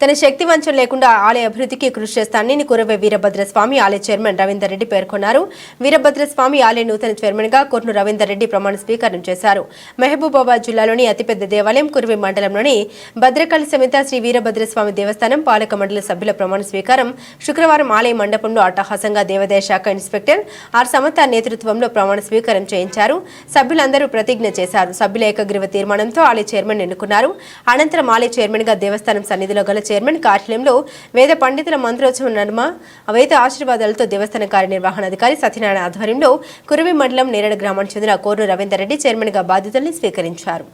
తన శక్తి వంచం లేకుండా ఆలయ అభివృద్ధికి కృషి చేస్తానని కురవే వీరభద్రస్వామి ఆలయ చైర్మన్ రవీందర్ రెడ్డి పేర్కొన్నారు. వీరభద్రస్వామి ఆలయ నూతన చైర్మన్గా కొర్ను రవీందర్ రెడ్డి ప్రమాణ స్వీకారం చేశారు. మహబూబాబాద్ జిల్లాలోని అతిపెద్ద దేవాలయం కురవే మండలంలోని భద్రకాళి సమేత శ్రీ వీరభద్రస్వామి దేవస్థానం పాలక మండలి సభ్యుల ప్రమాణ స్వీకారం శుక్రవారం ఆలయ మండపంలో అట్టహాసంగా దేవాదాయ శాఖ ఇన్స్పెక్టర్ ఆర్ సమత నేతృత్వంలో ప్రమాణ స్వీకారం చేయించారు. సభ్యులందరూ ప్రతిజ్ఞ చేశారు. సభ్యుల ఏకగ్రీవ తీర్మానంతో ఆలయ చైర్మన్ ఎన్నుకున్నారు. అనంతరం ఆలయ చైర్మన్గా దేవస్థానం సన్నిధిలో గల చైర్మన్ కార్యాలయంలో వేద పండితుల మంత్రోత్సవం నడుమ వేద ఆశీర్వాదాలతో దేవస్థాన కార్యనిర్వహణాధికారి సత్యనారాయణ ఆధ్వర్యంలో కురవి మండలం నేరడ గ్రామానికి చెందిన కోరు రవీందర్ రెడ్డి చైర్మన్గా బాధ్యతల్ని స్వీకరించారు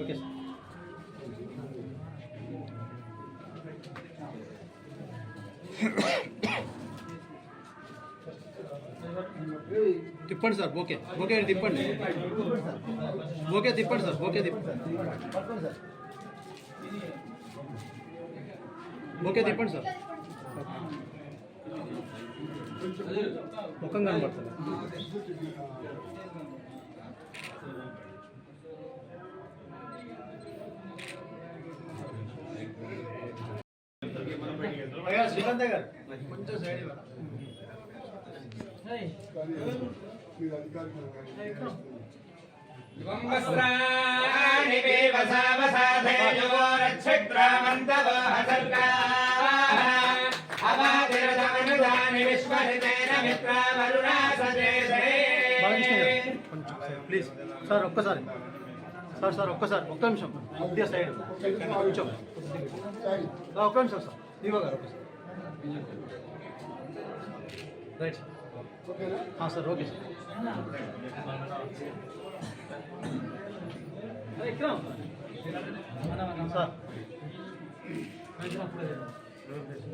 Okay. తిప్పండి సార్ ఓకే ఓకే తిప్పండి. ఓకే తిప్పండి సార్ ఓకే తిప్పండి ఓకే తిప్పండి సార్. ముఖం కనబడుతుంది శ్రీకాంత్ గారు. కొంచెం సైడ్ హసర్గాః అవాదిరదమనుదాని విశ్వరితేన మిత్రావరుణా సార్ ప్లీజ్ సార్ ఒక్కసారి సార్ సార్ ఒక్కసారి ఒక్క నిమిషం కొద్దిగా సైడ్ కొంచెం ఒక్క నిమిషం సార్ దీవా గారు ఒక్కసారి right sir sir okay sir sir.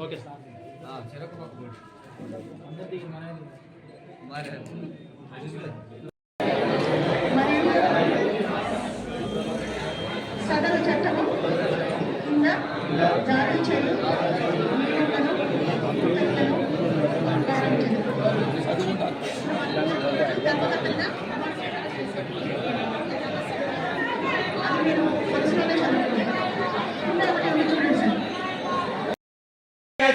Okay sir సదరు చట్టము జారీ చేయు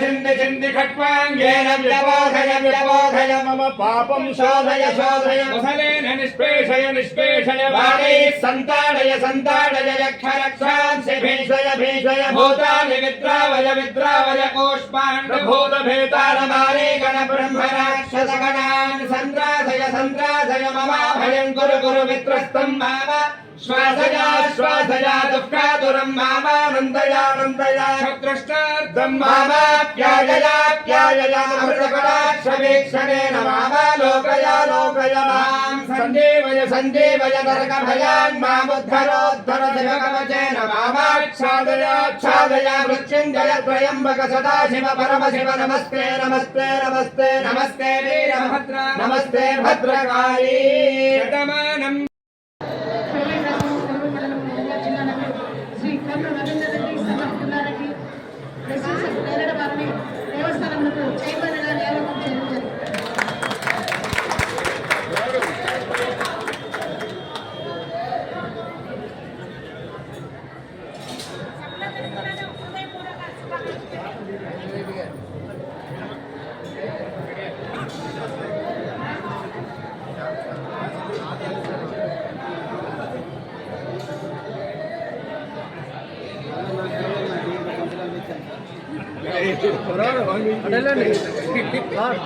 చింది చింది ఖట్వాంగేన వ్యబోధయ వ్యబోధయ మమ పాపం శోధయ శోధయ ముసలేన నిష్పేషయ నిష్పేషయ వాణీ సంతాడయ సంతాడయ యక్ష రక్షాంసి భీషయ భీషయ భూతాని విద్రావయ విద్రావయ కోష్మాండ భూత భేతాల మారే గణ బ్రహ్మ రాక్షస గణాన్ సంద్రాసయ సంద్రాసయ మమ భయం కురు अमृतपदाक्षवेक्षणे नमालोकया लोकय माँ सन्देवय सन्देवय नरकभयान् सदा शिव परम शिव नमस्ते नमस्ते नमस्ते नमस्ते वीरभद्र नमस्ते भद्रकाली ప్రశంస నేరడ వారిని దేవస్థానములకు చైర్మన్గా నియామకం చేయడం జరిగింది. సార్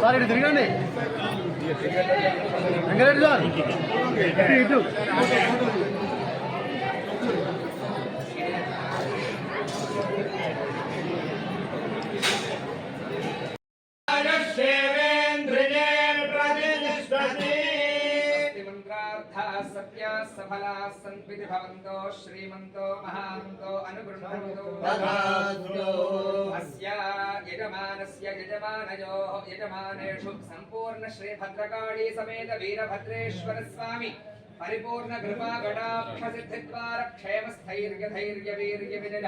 సార్ ఇటు తిరగండి వెంకరెడ్డి సార్ ఇటు भवन्तो श्रीमन्तो महान्तो अनुगृह्णन्तो। अस्य यजमानस्य यजमानयोः यजमानेषु सम्पूर्ण श्रीभद्रकाळी समेत वीरभद्रेश्वर स्वामी परिपूर्ण कृपा गणाक्ष सिद्धिद्वार क्षेम स्थैर्य धैर्य वीर्य विजय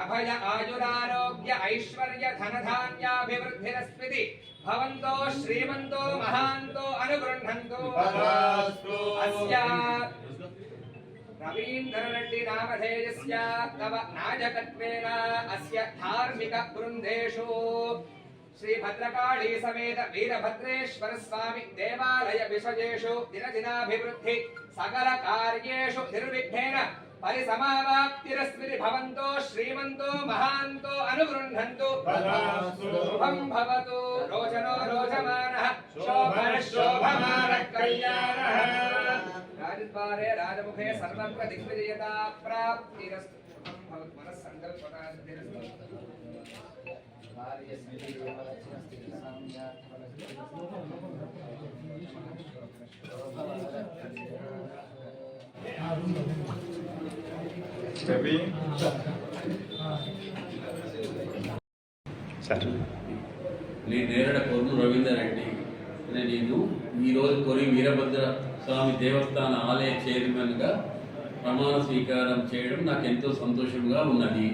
अभय आयुरारोग्य ऐश्वर्य धनधान्याभिवृद्धिरस्मिति भवन्तो श्रीमन्तो महान्तो अनुगृह्णन्तु। नामधेयस्य रवीन्द्ररेड्डी नामधेयस्य तव नायकत्वेन अस्य धार्मिक वृन्देषु श्रीभद्रकाली समेत वीरभद्रेश्वर स्वामि देवालय विषयेषु दिनदिनाभिवृद्धि सकल कार्येषु निर्विघ्नेन परिसमावाप्तिरस्मिति भवन्तो श्रीमन्तो महान्तो अनुगृह्णन्तु शुभं भवतु रोचनो रोचमानः शोभनः शोभमानः कल्याणः రాజకుమారే రాజముఖే సర్వత్ర దిగ్విజయతా ప్రాప్తిరస్తు. సార్ నేను నేరడ కోరు రవీందర్ రెడ్డి. నేను. ఈరోజు కొని వీరభద్ర స్వామి దేవస్థాన ఆలయ చైర్మన్గా ప్రమాణ స్వీకారం చేయడం నాకు ఎంతో సంతోషంగా ఉన్నది.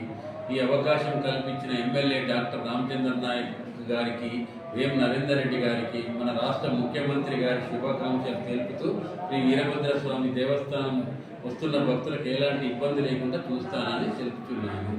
ఈ అవకాశం కల్పించిన ఎమ్మెల్యే డాక్టర్ రామచంద్ర నాయక్ గారికి వేం నరేందర్ రెడ్డి గారికి మన రాష్ట్ర ముఖ్యమంత్రి గారి శుభాకాంక్షలు తెలుపుతూ శ్రీ వీరభద్ర స్వామి దేవస్థానం వస్తున్న భక్తులకు ఎలాంటి ఇబ్బంది లేకుండా చూస్తానని తెలుపుతున్నాను